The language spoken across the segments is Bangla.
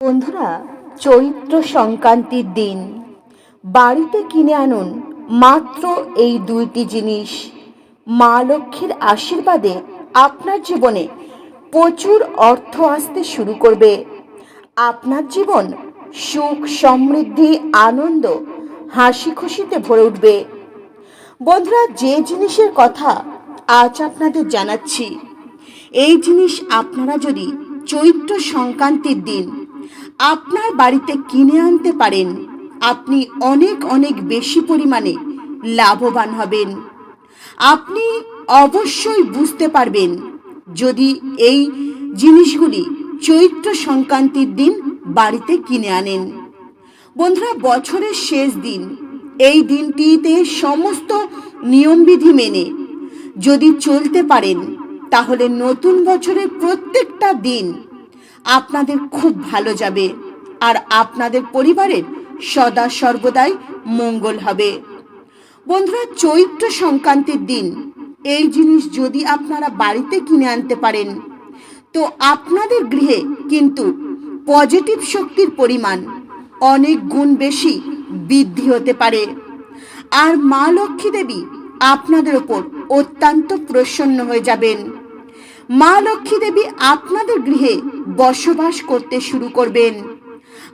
বন্ধুরা, চৈত্র সংক্রান্তির দিন। বাড়িতে কিনে আনুন মাত্র এই দুইটি জিনিস। মা লক্ষ্মীর আশীর্বাদে আপনার জীবনে প্রচুর অর্থ আসতে শুরু করবে। আপনার জীবন সুখ, সমৃদ্ধি, আনন্দ হাসি খুশিতে ভরে উঠবে। বন্ধুরা, যে জিনিসের কথা আজ আপনাদের জানাচ্ছি, এই জিনিস আপনারা যদি চৈত্র সংক্রান্তির দিন আপনার বাড়িতে কিনে আনতে পারেন। আপনি অনেক অনেক বেশি পরিমাণে লাভবান হবেন। আপনি অবশ্যই বুঝতে পারবেন যদি এই জিনিসগুলি চৈত্র সংক্রান্তির দিন বাড়িতে কিনে আনেন। বন্ধুরা, বছরের শেষ দিন, এই দিনটিতে সমস্ত নিয়মবিধি মেনে যদি চলতে পারেন, তাহলে নতুন বছরের প্রত্যেকটা দিন আপনাদের খুব ভালো যাবে। আর আপনাদের পরিবারের সদা সর্বদাই মঙ্গল হবে। বন্ধুরা, চৈত্র সংক্রান্তির দিন, এই জিনিস যদি আপনারা বাড়িতে কিনে আনতে পারেন, তো আপনাদের গৃহে কিন্তু পজিটিভ শক্তির পরিমাণ অনেক গুণ বেশি বৃদ্ধি হতে পারে। আর মা লক্ষ্মী দেবী আপনাদের ওপর অত্যন্ত প্রসন্ন হয়ে যাবেন। মা লক্ষ্মী দেবী আপনাদের গৃহে বসবাস করতে শুরু করবেন।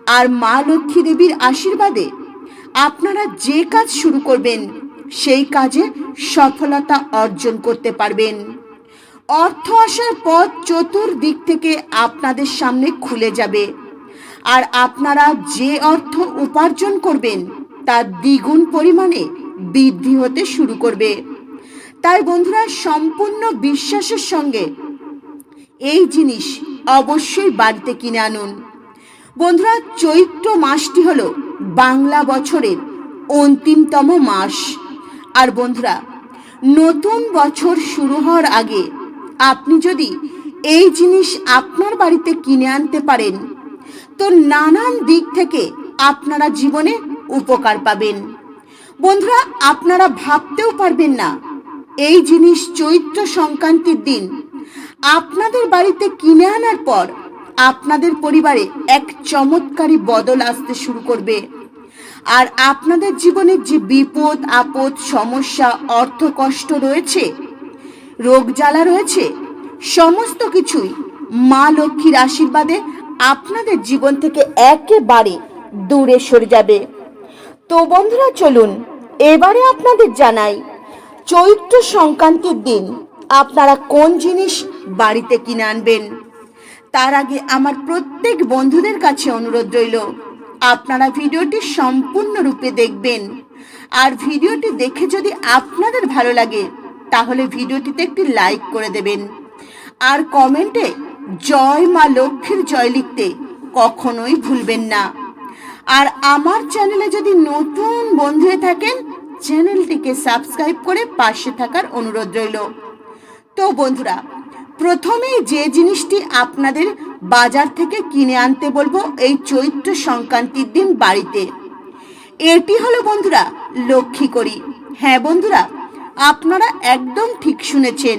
আর মা লক্ষ্মী দেবীর আশীর্বাদে আপনারা যে কাজ শুরু করবেন, সেই কাজে সফলতা অর্জন করতে পারবেন। অর্থ আসার পথ চতুর্দিক থেকে আপনাদের সামনে খুলে যাবে। আর আপনারা যে অর্থ উপার্জন করবেন, তা দ্বিগুণ পরিমাণে বৃদ্ধি হতে শুরু করবে। তাই বন্ধুরা, সম্পূর্ণ বিশ্বাসের সঙ্গে এই জিনিস অবশ্যই বাড়িতে কিনে আনুন। বন্ধুরা, চৈত্র মাসটি হল বাংলা বছরের অন্তিমতম মাস। আর বন্ধুরা, নতুন বছর শুরু হওয়ার আগে আপনি যদি এই জিনিস আপনার বাড়িতে কিনে আনতে পারেন, তো নানান দিক থেকে আপনারা জীবনে উপকার পাবেন। বন্ধুরা, আপনারা ভাবতেও পারবেন না, এই জিনিস চৈত্র সংক্রান্তির দিন আপনাদের বাড়িতে কিনে আনার পর আপনাদের পরিবারে এক চমৎকারী বদল আসতে শুরু করবে। আর আপনাদের জীবনের যে বিপদ, আপদ, সমস্যা, অর্থ কষ্ট রয়েছে, রোগ জ্বালা রয়েছে, সমস্ত কিছুই মা লক্ষ্মীর আশীর্বাদে আপনাদের জীবন থেকে একেবারে দূরে সরে যাবে। তো বন্ধুরা, চলুন, এবারে আপনাদের জানাই, চৈত্র সংক্রান্তির দিন আপনারা কোন জিনিস বাড়িতে কিনে আনবেন? তার আগে আমার প্রত্যেক বন্ধুদের কাছে অনুরোধ রইল, আপনারা ভিডিওটি সম্পূর্ণরূপে দেখবেন। আর ভিডিওটি দেখে যদি আপনাদের ভালো লাগে, তাহলে ভিডিওটিতে একটি লাইক করে দেবেন। আর কমেন্টে জয় মা লক্ষ্মীর জয় লিখতে কখনোই ভুলবেন না। আর আমার চ্যানেলে যদি নতুন বন্ধু থাকেন, চ্যানেলটিকে সাবস্ক্রাইব করে পাশে থাকার অনুরোধ রইল। তো বন্ধুরা প্রথমে যে জিনিসটি আপনাদের বাজার থেকে কিনে আনতে বলব এই চৈত্র সংক্রান্তির দিন বাড়িতে। এটি হলো বন্ধুরা লক্ষ্মী করি। হ্যাঁ বন্ধুরা, আপনারা একদম ঠিক শুনেছেন।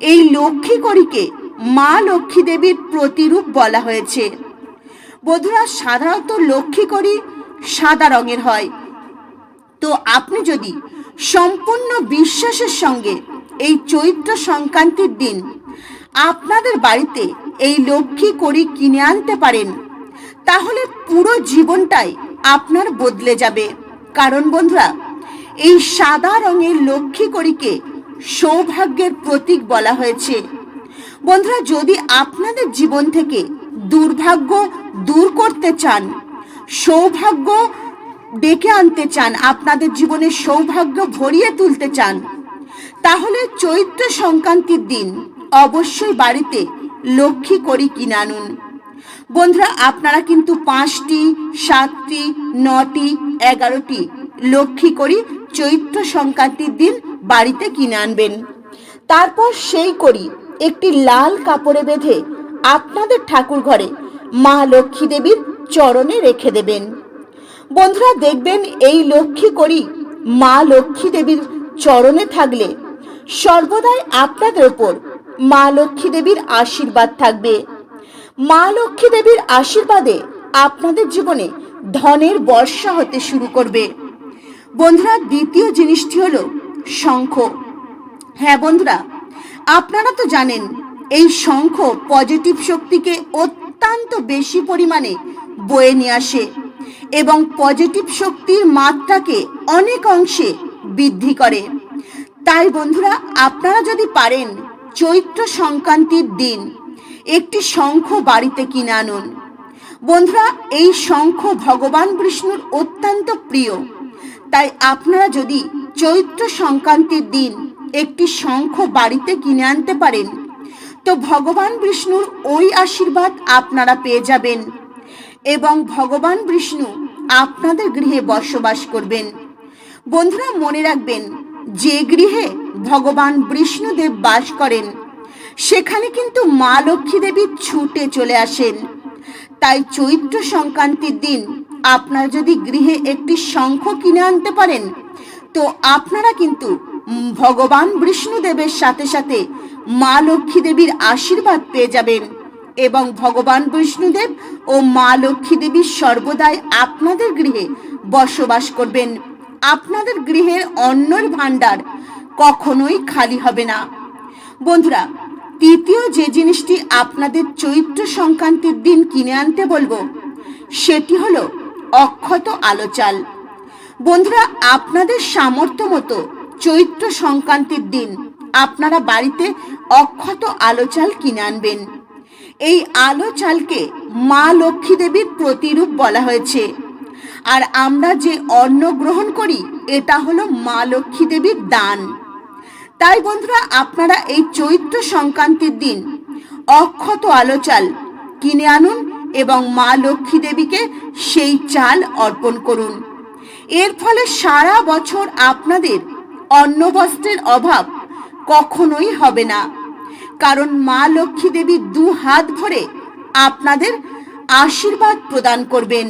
এই লক্ষ্মী করিকে মা লক্ষ্মী দেবীর প্রতিরূপ বলা হয়েছে। বন্ধুরা, সাধারণত লক্ষ্মী করি সাদা রঙের হয়। তো আপনি যদি সম্পূর্ণ বিশ্বাসের সঙ্গে এই চৈত্র সংক্রান্তির দিন। আপনাদের বাড়িতে এই লক্ষ্মী করি কিনে আনতে পারেন। তাহলে পুরো জীবনটাই আপনার বদলে যাবে। কারণ বন্ধুরা, এই সাদা রঙের লক্ষ্মী করিকে সৌভাগ্যের প্রতীক বলা হয়েছে। বন্ধুরা, যদি আপনাদের জীবন থেকে দুর্ভাগ্য দূর করতে চান, সৌভাগ্য ডেকে আনতে চান, আপনাদের জীবনে সৌভাগ্য ভরিয়ে তুলতে চান তাহলে চৈত্র সংক্রান্তির দিন অবশ্যই বাড়িতে লক্ষ্মী করি কিনে আনুন। বন্ধুরা, আপনারা কিন্তু পাঁচটি, সাতটি, নটি, এগারোটি লক্ষ্মী করি চৈত্র সংক্রান্তির দিন বাড়িতে কিনে আনবেন। তারপর সেই করি একটি লাল কাপড়ে বেঁধে আপনাদের ঠাকুর ঘরে মা লক্ষ্মী দেবীর চরণে রেখে দেবেন। বন্ধুরা, দেখবেন এই লক্ষ্মী করি মা লক্ষ্মী দেবীর চরণে থাকলে সর্বদাই আপনাদের ওপর মা লক্ষ্মী দেবীর আশীর্বাদ থাকবে। মা লক্ষ্মী দেবীর আশীর্বাদে আপনাদের জীবনে ধনের বর্ষা হতে শুরু করবে। বন্ধুরা, দ্বিতীয় জিনিসটি হলো শঙ্খ। হ্যাঁ বন্ধুরা, আপনারা তো জানেন, এই শঙ্খ পজিটিভ শক্তিকে অত্যন্ত বেশি পরিমাণে বয়ে নিয়ে আসে এবং পজিটিভ শক্তির মাত্রাকে অনেক অংশে বৃদ্ধি করে। তাই বন্ধুরা, আপনারা যদি পারেন চৈত্র সংক্রান্তির দিন একটি শঙ্খ বাড়িতে কিনে আনুন। বন্ধুরা, এই শঙ্খ ভগবান বিষ্ণুর অত্যন্ত প্রিয়। তাই আপনারা যদি চৈত্র সংক্রান্তির দিন একটি শঙ্খ বাড়িতে কিনে আনতে পারেন, তো ভগবান বিষ্ণুর ওই আশীর্বাদ আপনারা পেয়ে যাবেন এবং ভগবান বিষ্ণু আপনাদের গৃহে বসবাস করবেন। বন্ধুরা, মনে রাখবেন যে গৃহে ভগবান বিষ্ণুদেব বাস করেন, সেখানে কিন্তু মা লক্ষ্মী দেবী ছুটে চলে আসেন। তাই চৈত্র সংক্রান্তির দিন আপনারা যদি গৃহে একটি শঙ্খ কিনে আনতে পারেন, তো আপনারা কিন্তু ভগবান বিষ্ণুদেবের সাথে সাথে মা লক্ষ্মী দেবীর আশীর্বাদ পেয়ে যাবেন এবং ভগবান বিষ্ণুদেব ও মা লক্ষ্মী দেবী সর্বদাই আপনাদের গৃহে বসবাস করবেন। আপনাদের গৃহের অন্নর ভাণ্ডার কখনোই খালি হবে না। বন্ধুরা, তৃতীয় যে জিনিসটি আপনাদের চৈত্র সংক্রান্তির দিন কিনে আনতে বলব, সেটি হলো অক্ষত আলো চাল। বন্ধুরা, আপনাদের সামর্থ্য মতো চৈত্র সংক্রান্তির দিন আপনারা বাড়িতে অক্ষত আলো চাল কিনে আনবেন। এই আলো চালকে মা লক্ষ্মী দেবীর প্রতিরূপ বলা হয়েছে। আর আমরা যে অন্ন গ্রহণ করি, এটা হলো মা লক্ষ্মী দেবীর দান। তাই বন্ধুরা, আপনারা এই চৈত্র সংক্রান্তির দিন অক্ষত আলো চাল কিনে আনুন এবং মা লক্ষ্মী দেবীকে সেই চাল অর্পণ করুন। এর ফলে সারা বছর আপনাদের অন্ন বস্ত্রের অভাব কখনোই হবে না। কারণ মা লক্ষ্মী দেবী দু হাত ভরে আপনাদের আশীর্বাদ প্রদান করবেন।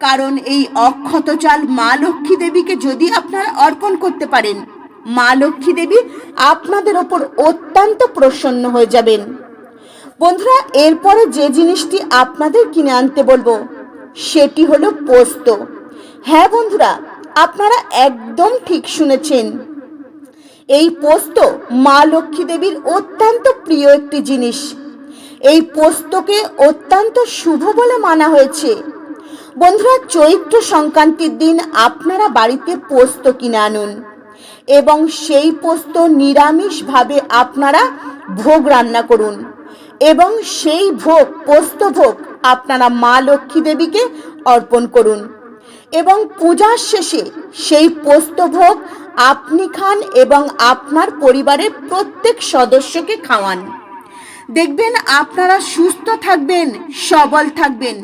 কারণ এই অক্ষত চাল মা লক্ষ্মী দেবীকে যদি আপনারা অর্পণ করতে পারেন, মা লক্ষ্মী দেবী আপনাদের ওপর অত্যন্ত প্রসন্ন হয়ে যাবেন। বন্ধুরা, এরপরে যে জিনিসটি আপনাদের কিনে আনতে বলব, সেটি হলো পোস্ত। হ্যাঁ বন্ধুরা, আপনারা একদম ঠিক শুনেছেন। এই পোস্ত মা লক্ষ্মী দেবীর অত্যন্ত প্রিয় একটি জিনিস। এই পোস্তকে অত্যন্ত শুভ বলে মানা হয়েছে। বন্ধুরা, চৈত্র সংক্রান্তির দিন আপনারা বাড়িতে পোস্ত কিনে আনুন এবং সেই পোস্ত নিরামিষভাবে আপনারা ভোগ রান্না করুন এবং সেই ভোগ, পোস্ত ভোগ আপনারা মা লক্ষ্মী দেবীকে অর্পণ করুন এবং পূজার শেষে সেই পোস্ত ভোগ আপনি খান এবং আপনার পরিবারের প্রত্যেক সদস্যকে খাওয়ান। দেখবেন আপনারা সুস্থ থাকবেন, সবল থাকবেন।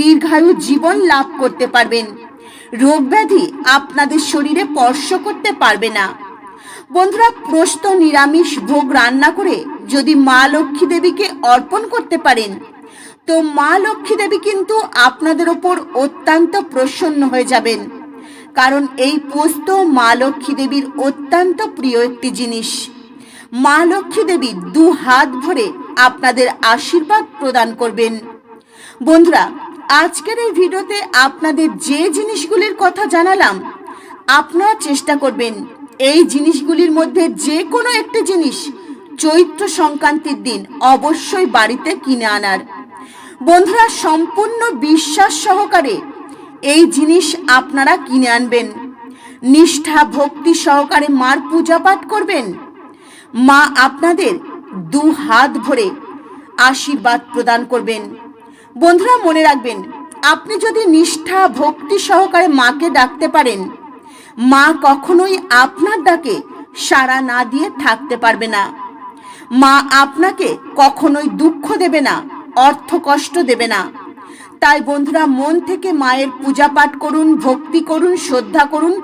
দীর্ঘায়ু জীবন লাভ করতে পারবেন। রোগ ব্যাধি আপনাদের শরীরে স্পর্শ করতে পারবে না। বন্ধুরা, প্রস্ত নিরামিষ ভোগ রান্না করে যদি মা লক্ষ্মী দেবীকে অর্পণ করতে পারেন, তো মা লক্ষ্মী দেবী কিন্তু আপনাদের ওপর অত্যন্ত প্রসন্ন হয়ে যাবেন। কারণ এই পোস্ত মা লক্ষ্মী দেবীর অত্যন্ত প্রিয় একটি জিনিস। মা লক্ষ্মী দেবী দু হাত ভরে আপনাদের আশীর্বাদ প্রদান করবেন। বন্ধুরা আজকের এই ভিডিওতে আপনাদের যে জিনিসগুলির কথা জানালাম, আপনারা চেষ্টা করবেন এই জিনিসগুলির মধ্যে যে কোনো একটি জিনিস চৈত্র সংক্রান্তির দিন অবশ্যই বাড়িতে কিনে আনার। বন্ধুরা, সম্পূর্ণ বিশ্বাস সহকারে এই জিনিস আপনারা কিনে আনবেন। নিষ্ঠা, ভক্তি সহকারে মার পূজা পাঠ করবেন। মা আপনাদের দু হাত ভরে আশীর্বাদ প্রদান করবেন। বন্ধুরা মনে রাখবেন, আপনি যদি নিষ্ঠা, ভক্তি সহকারে মাকে ডাকতে পারেন, মা কখনোই আপনার ডাকে সাড়া না দিয়ে থাকতে পারবে না। মা আপনাকে কখনোই দুঃখ দেবে না, অর্থ কষ্ট দেবে না। তাই বন্ধুরা মন থেকে মায়ের পূজা পাঠ করুন, ভক্তি করুন, শ্রদ্ধা করুন,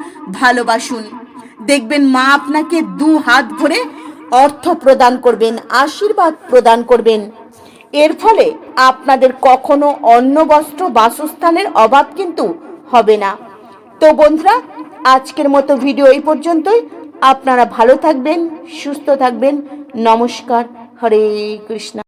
ভালোবাসুন। দেখবেন মা আপনাকে দু হাত ভরে অর্থ প্রদান করবেন, আশীর্বাদ প্রদান করবেন। এর ফলে আপনাদের কখনো অন্য বস্ত্র বাসস্থানের অভাব কিন্তু হবে না। তো বন্ধুরা, আজকের মতো ভিডিও এই পর্যন্তই। আপনারা ভালো থাকবেন, সুস্থ থাকবেন। নমস্কার, হরে কৃষ্ণ।